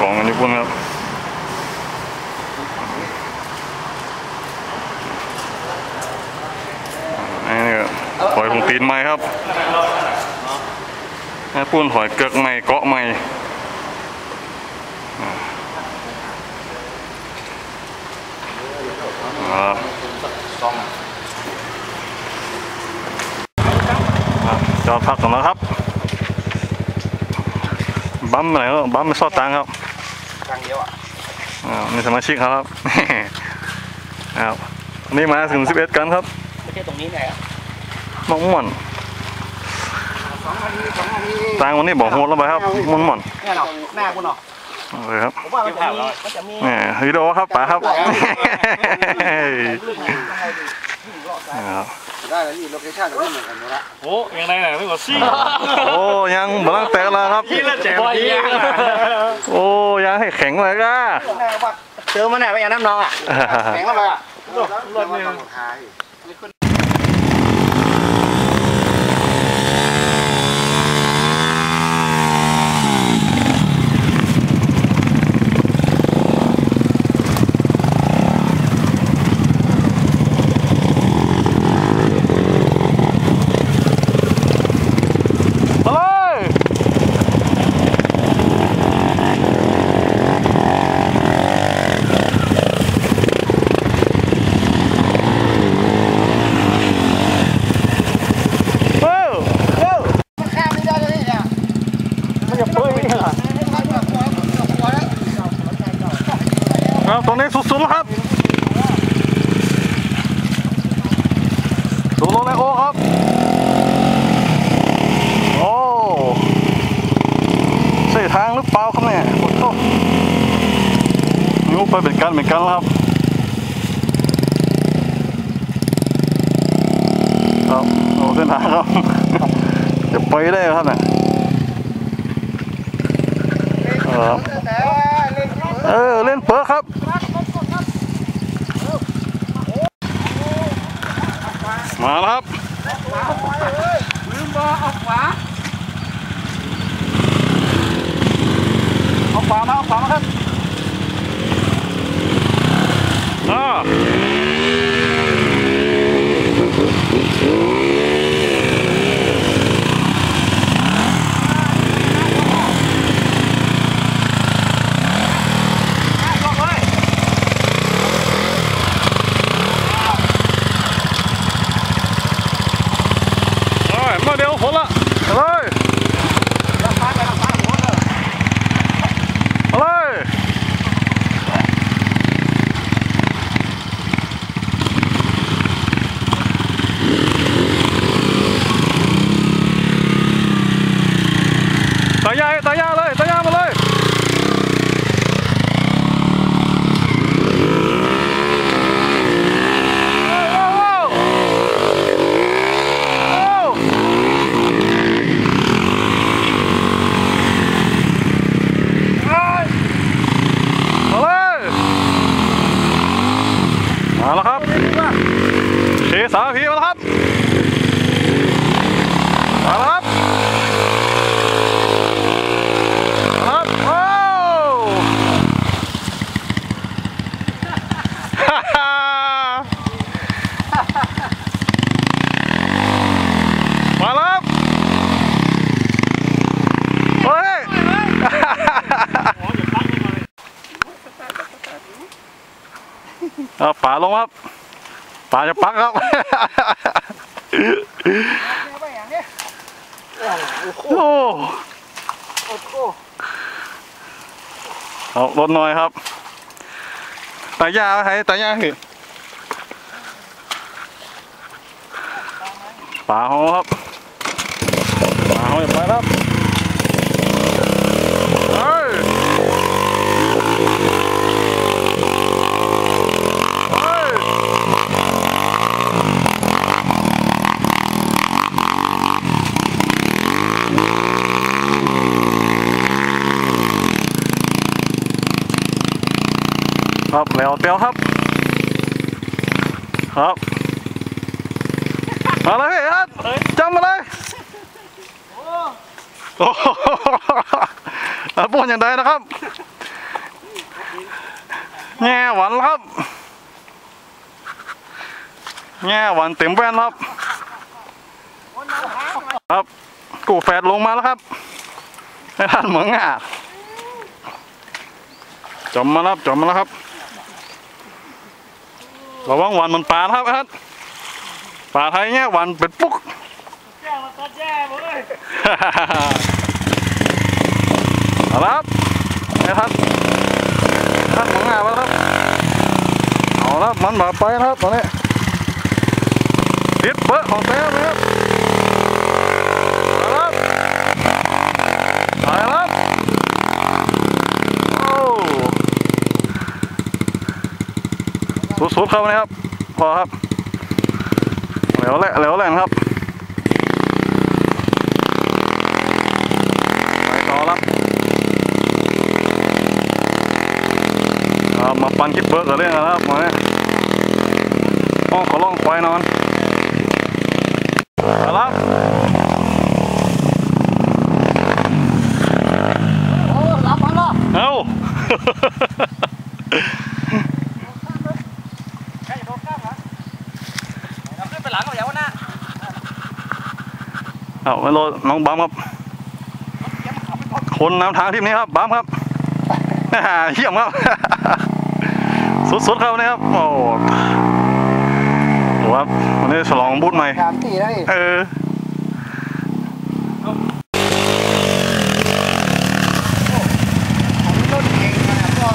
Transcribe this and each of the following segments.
กองกันญี่ปุ่นครับอันนี้ก็ถอยของตีนไม้ครับไอ้ปุ้นถอยเกือกไม้เกาะไม้อ่รอจอดพักก่อนนะครับ บัมอะไรก็บัมไม่ซอดตังครับ ครั้งเดียวอะอ่ามีสมาชิกครับ ครับวันนี้มาถึง 11 กันครับไม่ใช่ตรงนี้ไงอะมะม่วนสองนาทีสองนาทีตังค์วันนี้บอกโหดแล้วไปครับม่วนม่วนเนี่ยหรอหน้าคุณหรอๆเลยครับผมว่ามันจะมีมันจะมี นี่ฮิโดครับป๋าครับลึกๆนะ ครับได้แล้วนี่โลเคชั่นก็เหมือนกันหมดละโอ้ยังไงน่ะไม่กว่าซี่โอ้ยังบัลังแตกแล้วครับที่ละแจ๋วดีโอ้ยังให้แข็งเลยก้าเจอมันไหนไปอย่างน้ำนองอะแข็งเข้าไปอะรถเนี่ยทาย มาเลยเอ้า ข้ามไม่ได้เลยเนี่ย มันจะเปื่อยนี่เหรอครับตรงนี้สุดๆแล้วครับดูรถไลโอครับ โอ้ใช่ทางหรือเปล่าครับเนี่ยโอ้โห นิ้วไปเป็นกันเป็นกันครับครับโอ้เส้นทางครับ จะไปได้ครับเนี่ยครับเออเล่นเปิดครับมาแล้วครับลืมบอออกขวามาเอาขวามาครับอ่าเอ้ยมาเดี๋ยวผลละเอาเลยเอาเลย ตายายตายาเลยตายามาเลยว้าวว้าวว้าวเอ้ยมาเลยมาแล้วครับเคสามพีมาแล้วครับมาแล้วครับ ครับโอ้ฮ่าฮ่ามาแล้วครับ เฮ้ยเอาป่าลงครับป่าจะปักครับ โอ้ เอาลดหน่อยครับตายาไว้ให้ตายาหือป่าหอครับป่าหอยไปครับเฮ้ยเฮ้ย ครับแล้วเตียวครับ ครับมาเลยพี่ครับจำมาเลยโอ้โหอะปูนอย่างใดนะครับแง่หวานครับแง่หวานเต็มแว่นครับ ครับกูแฟดลงมาแล้วครับให้ท่านเหมืองอะจมมาแล้วจมมาแล้วครับ ระวังหวานมันปลาครับครับปลาไทยเนี่ยหวานเป็นปุ๊กแจ้มาตัดแย่เลยเอาละครับไอ้ท่านท่านเหมืองอะมาแล้วครับเอาละมันมาไปครับตอนนี้ติดเบอร์ของแท้ไหมครับเอาละครับไปแล้วครับโอ้ สุดๆครับนะครับ พอครับเหลวแหละเหลวแหละครับไปต่อครับมาปันคิดเบิร์กกับเรื่องนะครับมาเนี่ยอ้อขอล่องควายนอนเอาละครับ โอ้รับมาแล้ว เอา ใครจะโดนกล้ามเหรอเราขึ้นไปหลังกับอย่างว่าหน้า เอาไปโรยน้องบัมครับคนนำทางทีมนี้ครับบัมครับเยี่ยมครับ สุดๆครับวันนี้ครับโอ้โหโหครับวันนี้ฉลองบูธใหม่สามสี่แล้วนี่เออ รถเก่งมาก็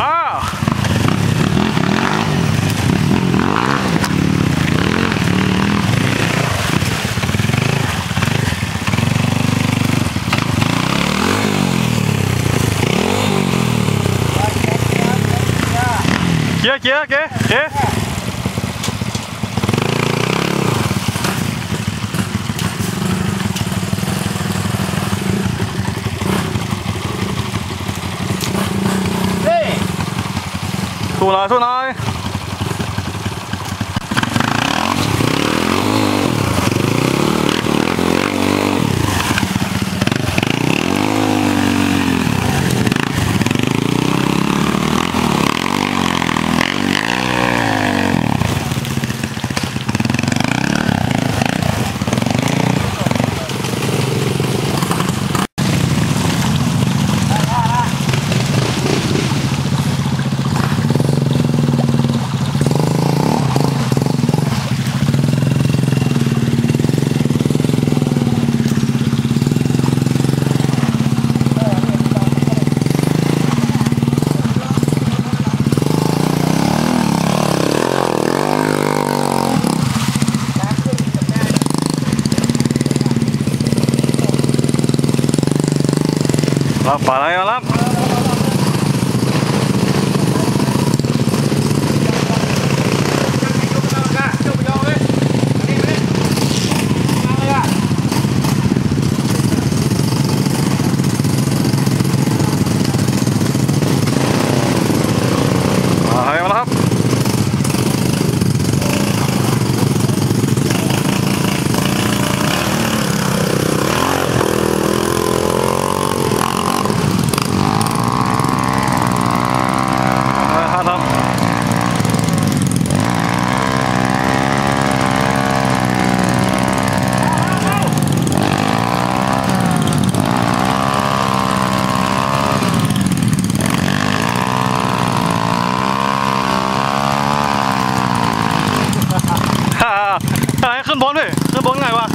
อ้าว เกียร์เกียร์ เกียร์เกียร์สู้หน่อยสู้หน่อยรับปลาอะไรมารับปลาอะไรมาแล้วครับ ครับครับฮ่าอะไรขึ้นบนดิขึ้นบนไงวะ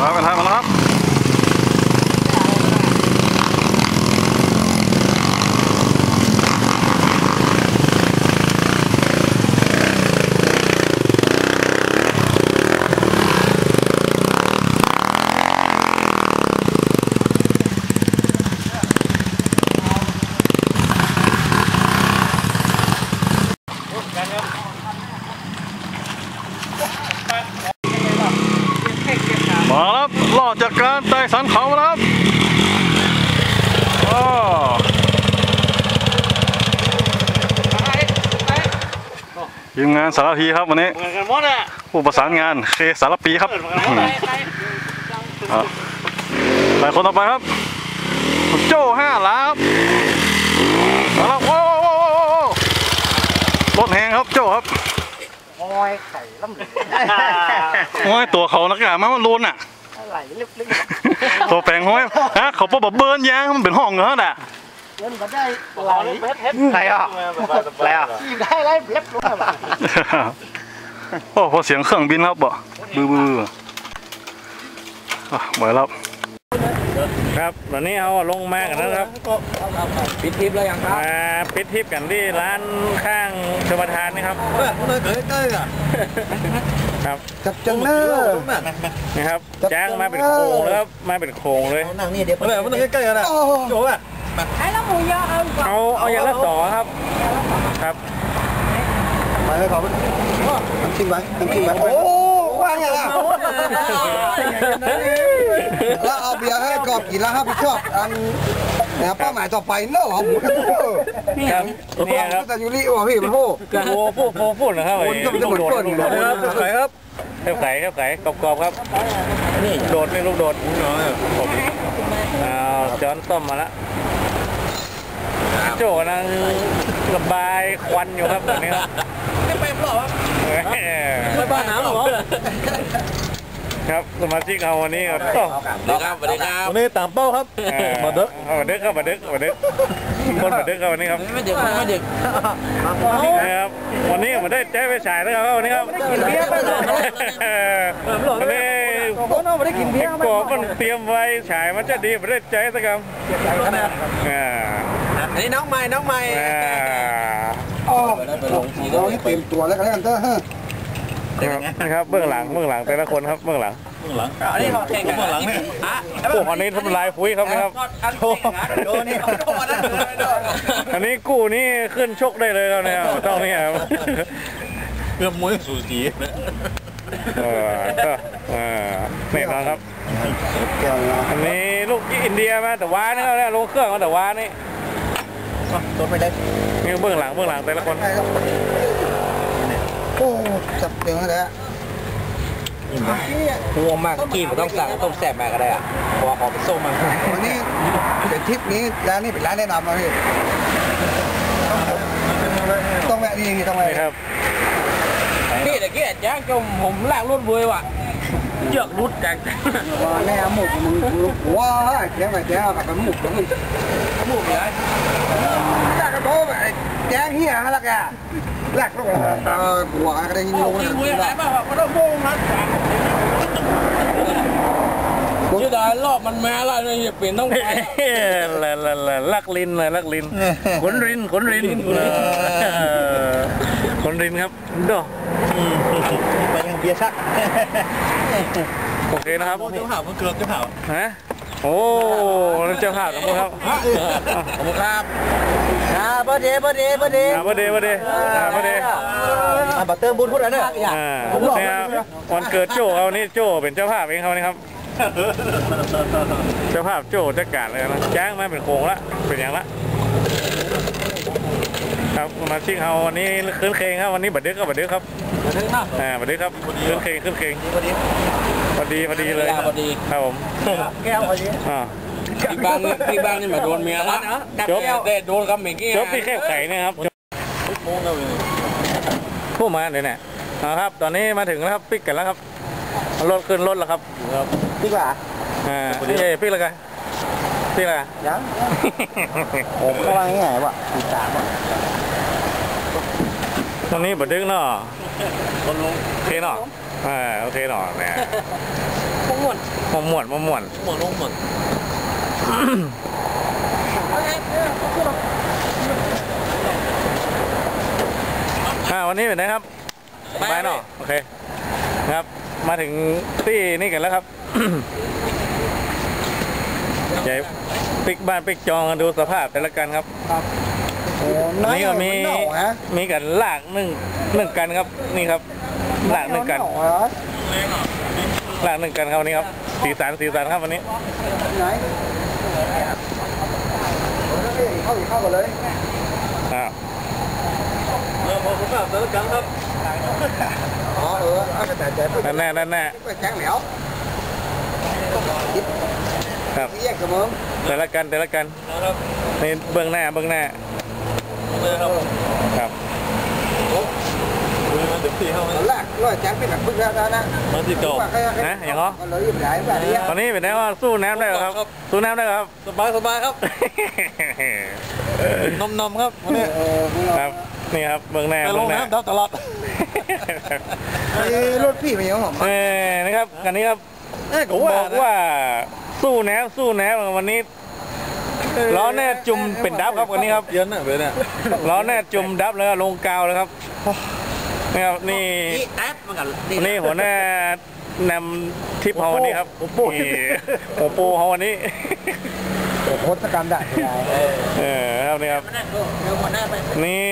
มาเป็นทางมาแล้วครับ กันครับมาแล้วรอดจากการไต่สันเขามาแล้วครับอ้อทีมงานสารพีครับวันนี้เหมือนกันหมดอะผู้ประสานงานเคสารปีครับเหมือนกันหมดเลยอะไปคนต่อไปครับโจ้ห้าหลาครับมาแล้วโว้ ครับโจ้ครับโอ้ยไข่ล่ำเหลือโอ้ยตัวเขานักกามามันรุนอะอะไรลึกตัวแปลงห้อยฮะเขาบอกเบิร์นยางมันเป็นห้องเหรอน่ะๆเล่นมาได้ไหลเอาเลยเพชรเพชรไหลอะอะไรอะขี่ได้ไรเล็บลงมาบ้างโอ้พอเสียงเครื่องบินครับบ่บือบืออะไหวแล้ว ครับตอนนี้เอาลงมากันนะครับปิดทิพย์แล้วยังครับมาปิดทริปกันที่ร้านข้างชมทานนี่ครับเออมันเคยเต้ยอะครับจับจังเนอนี่ครับจ้างมาเป็นโครงแล้วครับมาเป็นโครงเลยนั่งนี่เดี๋ยวมันมันใกล้ๆกันอะโจ้อะเอาเอาอย่างละสองครับครับไปให้เขาทำจริงไว้ทำจริงไว้โอ้ว่างอย่างอะแล้วเอาเบียร์ให้กอบกินแล้วครับพี่ชอบอันนะเป้าหมายต่อไปเนอะผมครับเนี่ยครับแต่ยูริโอ้พี่มันโหโอ้พูดพูดพูดนะครับคนก็มันจะเหมือนก้นลูกโดดครับใครครับไข่เทบไข่กรอบๆครับนี่โดดนี่ลูกโดดผมเอาจอนต้มมาล้วโจ้กำลังระบายควันอยู่ครับตอนนี้ครับ ไม่บ้านน้ำหรอครับสมาชิกเราวันนี้ก็สวัสดีครับสวัสดีครับวันนี้ตามเป้าครับมาดึกมาดึกครับมาดึกมาดึกคนมาดึกครับวันนี้ครับไม่เด็กไม่เด็กนะครับวันนี้มได้แจ้ไปฉายแล้วครับวันนี้ครับกินเบียร์ไปวันนี้ผมไม่ได้กินเบียร์กอบมันเตรียมไว้ฉายมันจะดีมาได้ใจสักคำอ่าอันนี้น้องใหม่น้องใหม่ อ่าอ๋อเราให้เต็มตัวแล้วกันเถอะนะครับเบื้องหลังเบื้องหลังแต่ละคนครับเบื้องหลังอันนี้เขาแข่งกันหลังนี่อะพวกอันนี้ทำลายฟุ้ยครับนะครับโดนนี่โดนนะอันนี้กู้นี่ขึ้นชกได้เลยครับเนี่ยต้องเนี่ยครับเพื่อมวยสูสีเออก็เออนี่นะครับอันนี้ลูกอินเดียมาแต่ว้านี่ครับเนี่ยลงเครื่องมาแต่ว้านี่โดนไปเลย นี่เบื้องหลังเบื้องหลังแต่ละคนโอ้จับเดี๋ยวแล้วง่วงมากกินต้องสั่งต้มแซ่บมาก็ได้อะเพราะว่าของเป็นส้มมันวันนี้เป็นทริปนี้ร้านนี้เป็นร้านแนะนำนะพี่ต้องแวะนี่ต้องแวะนี่ครับพี่ตะกี้จ้างจมผมลากรถเวยว่ะเยือกรุดจังว่าแน่หมุกมึงว้าแจ้งไปแจ้งกับหมุกมึงหมูเลย จากกระโดดแจ้งเหี้ยฮะล่ะแกแลกลงเออหัวก็ได้ยินลงนเวยอะไรบ้างวะมันต้องโป่งนะชื่อดารอบมันแม่ละเนี่ยเปลี่ยนต้องไปละละละลักลินเลยลักลินขนรินขนรินขนรินครับโดไปยังเบียร์ชักโอเคนะครับเจ้าข่าวมันเกือบเจ้าข่าวฮะ โอ้เจ้าภาพครับขอบคุณครับอ่าเบอร์เดย์เบอร์เดย์เบอร์เดย์อ่าประเดี๋ยวประเดี๋ยวอ่าประเดี๋ยวอะบัตเติมบุญพูดอะไรเนี่ยอ่าเนี่ยครับวันเกิดโจ้เขานี่โจ้เป็นเจ้าภาพเองเขานี่ครับเจ้าภาพโจ้จัดการเลยนะจ้างมาเป็นโครงละเป็นอย่างละ ครับสมาชิกเขาวันนี้ขึ้นเคงครับวันนี้บัดดึกครับบัดดึกครับถึงนะอ่าบัดดึกครับขึ้นเคงขึ้นเคงพอดีพอดีเลยพอดีครับผมแก้วพอดีอ่าพี่บ้านพี่บ้านนี่มาโดนเมียละจบได้โดนกับเมียกี้จบที่แคบไข่เนะครับผู้มาเดี๋ยวเนี่ยเอาครับ ตอนนี้มาถึงแล้วครับปิกกันแล้วครับเอารถขึ้นรถแล้วครับดีกว่าอ่านี่ปิกแล้วกันปิกแล้วกันยังผมก็ว่าง่ายว่ะตีสามว่ะ ตอนนี้บัดดึกเนาะโอเคเนาะอ่าโอเคเนาะแหมม่วนมาม่วนมาม่วนม่วนลงม่วนอ่าวันนี้เป็นไงครับสบายเนาะโอเคครับมาถึงที่นี่กันแล้วครับใหญ่ปิกบ้านปิกจองกันดูสภาพแต่ละกันครับ อันนี้ก็มีเน่าฮะมีกันลากหนึ่งหนึ่งกันครับนี่ครับลากหนึ่งกันเาเหรอลากหนึ่งกันครับวันนี้ครับสีสันสีสันครับวันนี้ไหนเข้าอีกเข้ากันเลยอ้าวอ๋อเออเอาแต่ใจไปนั่นแน่นั่นแน่ไปแข็งเหลวครับแยกกับมึงแต่ละกันแต่ละกันนี่เบื้องหน้าเบื้องหน้า ครับแรกร้อยแจ้งเป็นแบบพึ่งแล้วนะมันที่เก่านะอย่างเหรอก็เลยอยู่ไหนแบบนี้ตอนนี้เป็นไงว่าสู้น้ำได้เหรอครับ สู้น้ำได้เหรอครับสบายสบายครับนมนมครับวันนี้เออมึงครับนี่ครับเบื้องหน้าไปลเบื้องงหน้าน้ำดับตลอดไอ้รถพี่มันยังหอมเออนะครับกันนี้ครับเอ้ยก็บว่าอกว่าสู้น้ำสู้น้ำวันนี้ ล้อแน่จุ่มเป็นดับครับวันนี้ครับเย็นน่ะเว้ยเนี่ยล้อแน่จุ่มดับเลยครับลงกาวเลยครับนี่ครับนี่นี่แอปมันกันวันนี้หัวหน้านำทริปของวันนี้ครับโอ้โหโอ้โหของวันนี้โคตรกรรมได้เออครับนี่ครับเดี๋ยวหัวหน้าไปนี่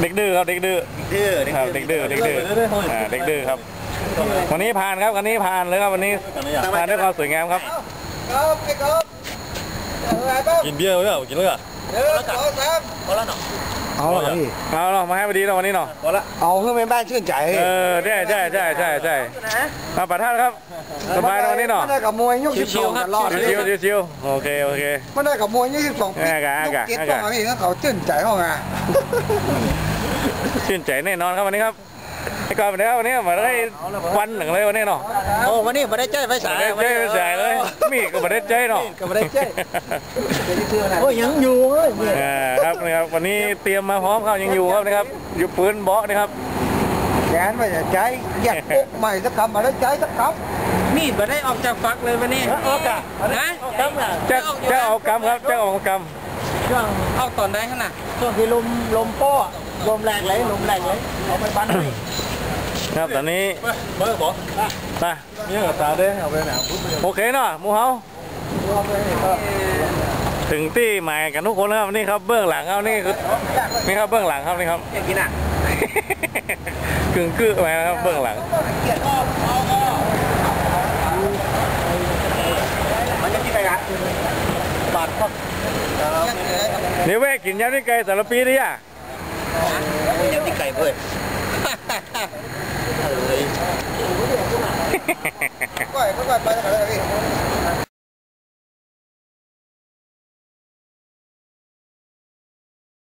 เด็กดื้อครับเด็กดื้อดื้อครับเด็กดื้อเด็กดื้ออ่าเด็กดื้อครับ วันนี้ผ่านครับวันนี้ผ่านเลยครับวันนี้ผ่านด้วยความสวยงามครับครับ กินเบียร์ไว้เปล่ากินแล้วเหรอหนึ่งสองสามพอแล้วเนาะเอาเหรอพี่เอาเนาะมาให้พอดีเนาะวันนี้เนาะพอละเอาเพื่อเป็นบ้านชื่นใจเออใช่ใช่ใช่ใช่ใช่มาประท่านครับสบายเนาะวันนี้เนาะไม่ได้กับมวยยกสิบสองตลอดชิวๆชิวๆโอเคโอเคไม่ได้กับมวยยกสิบสองปีอ่ากะอ่ากะยกเก็ตต้องมาพี่เขาชื่นใจห้องอะชื่นใจแน่นอนครับวันนี้ครับ ไอ้ก่อนไปแล้ววันนี้มาได้ควันหนึ่งเลยวันนี้เนาะโอ้วันนี้มาได้ใจไฟฉายได้ใจไม่ใส่เลยมีก็มาได้ใจเนาะก็มาได้ใจโอ้ยังอยู่เฮ้ยครับนี่ครับวันนี้เตรียมมาพร้อมครับยังอยู่ครับนะครับอยู่ปืนเบาะนะครับแกนไม่ใจอยากปุ๊บใหม่สักคำมาได้ใจสักคำมีดมาได้ออกจากฟักเลยวันนี้ออกจากนะจะจะเอากรรมครับจะเอากรรมช่วงออกตอนได้ขนาดช่วงที่ลมลมโป้ ลมแรงเลยลมแรงเลยเอาไปบันเลยครับตอนนี้เบอร์บอกไปเนี่ยตาเด้งเอาไปไหนโอเคเนาะหมูเฮาถึงที่หมายกันทุกคนแล้วครับนี่ครับเบื้องหลังครับนี่คือนี่ครับเบื้องหลังครับนี่ครับอยากกินอะกึ่งกึ่มาครับเบื้องหลังมันจะที่ไหนกันบาทครับเดี๋ยวแวะกินยำนี่ไก่สารปีดิอะเดี๋ยวที่ไก่เพื่อนก้อยก้ อยไปแล้วกันเลยพี่